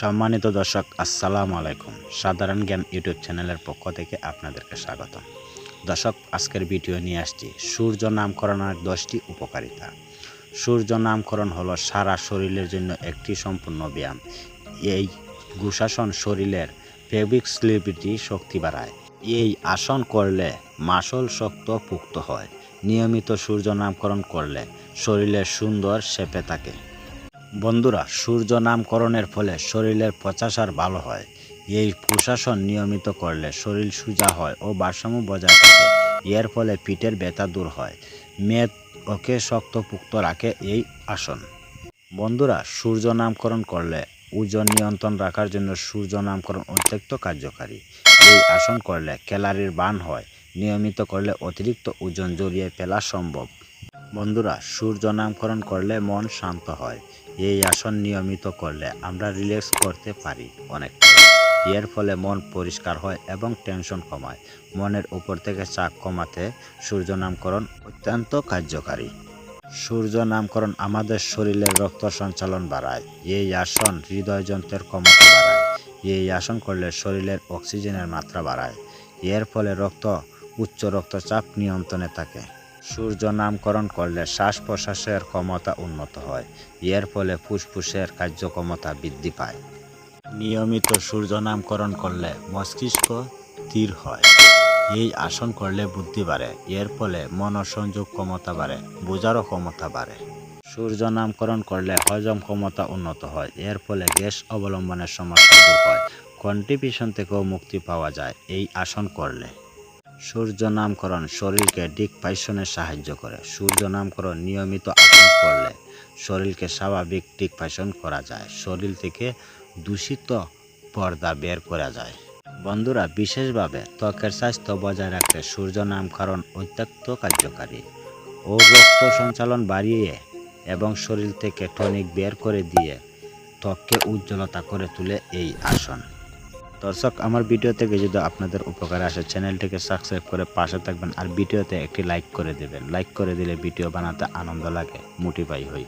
সম্মানিত দর্শক, আসসালামু আলাইকুম। সাধারণ জ্ঞান ইউটিউব চ্যানেলের পক্ষ থেকে আপনাদেরকে স্বাগত দর্শক, আজকের ভিডিও নিয়ে আসছি সূর্য নামকরণের দশটি উপকারিতা। সূর্য নামকরণ হলো সারা শরীরের জন্য একটি সম্পূর্ণ ব্যায়াম। এই গুশাসন শরীরের ফেব্রিক স্লিপিটি শক্তি বাড়ায়। এই আসন করলে মাসল শক্ত পুক্ত হয়। নিয়মিত সূর্য নামকরণ করলে শরীরের সুন্দর শেপে থাকে। বন্ধুরা, সূর্য নামকরণের ফলে শরীরের প্রচাসার ভালো হয়। এই প্রশাসন নিয়মিত করলে শরীর সোজা হয় ও ভারসাম্য বজায় থাকে। এর ফলে পিঠের ব্যথা দূর হয়। মেদ ওকে শক্তপুক্ত রাখে এই আসন। বন্ধুরা, সূর্য নামকরণ করলে ওজন নিয়ন্ত্রণ রাখার জন্য সূর্য নামকরণ অত্যন্ত কার্যকারী। এই আসন করলে ক্যালারির বান হয়। নিয়মিত করলে অতিরিক্ত ওজন জড়িয়ে ফেলা সম্ভব। বন্ধুরা, সূর্য নামকরণ করলে মন শান্ত হয়। এই আসন নিয়মিত করলে আমরা রিল্যাক্স করতে পারি অনেকটা। এর ফলে মন পরিষ্কার হয় এবং টেনশন কমায়। মনের উপর থেকে চাপ কমাতে সূর্য নামকরণ অত্যন্ত কার্যকারী। সূর্য নামকরণ আমাদের শরীরের রক্ত সঞ্চালন বাড়ায়। এই আসন হৃদয়যন্ত্রের ক্ষমতা বাড়ায়। এই আসন করলে শরীরের অক্সিজেনের মাত্রা বাড়ায়। এর ফলে রক্ত, উচ্চ রক্তচাপ নিয়ন্ত্রণে থাকে। সূর্য নামকরণ করলে শ্বাস প্রশ্বাসের ক্ষমতা উন্নত হয়। এর ফলে ফুসফুসের কার্যক্ষমতা বৃদ্ধি পায়। নিয়মিত সূর্য নামকরণ করলে মস্তিষ্ক স্থির হয়। এই আসন করলে বুদ্ধি বাড়ে। এর ফলে মনসংযোগ ক্ষমতা বাড়ে, বোঝারও ক্ষমতা বাড়ে। সূর্য নামকরণ করলে হজম ক্ষমতা উন্নত হয়। এর ফলে গ্যাস অবলম্বনের সমস্যা দূর হয়। কন্টিপিশন থেকেও মুক্তি পাওয়া যায়। এই আসন করলে সূর্য নামকরণ শরীরকে ডিক পাইশনে সাহায্য করে। সূর্য নামকরণ নিয়মিত আসন করলে শরীরকে স্বাভাবিক ডিক পাইশন করা যায়। শরীর থেকে দূষিত পর্দা বের করা যায়। বন্ধুরা, বিশেষভাবে ত্বকের স্বাস্থ্য বজায় রাখতে সূর্য নামকরণ অত্যন্ত কার্যকারী। ও রক্ত সঞ্চালন বাড়িয়ে এবং শরীর থেকে টনিক বের করে দিয়ে ত্বককে উজ্জ্বলতা করে তুলে এই আসন। দর্শক, আমার ভিডিও থেকে যদি আপনাদের উপকার আসে চ্যানেলটিকে সাবস্ক্রাইব করে পাশে থাকবেন আর ভিডিওতে একটি লাইক করে দেবেন। লাইক করে দিলে ভিডিও বানাতে আনন্দ লাগে মোটিফাই হই।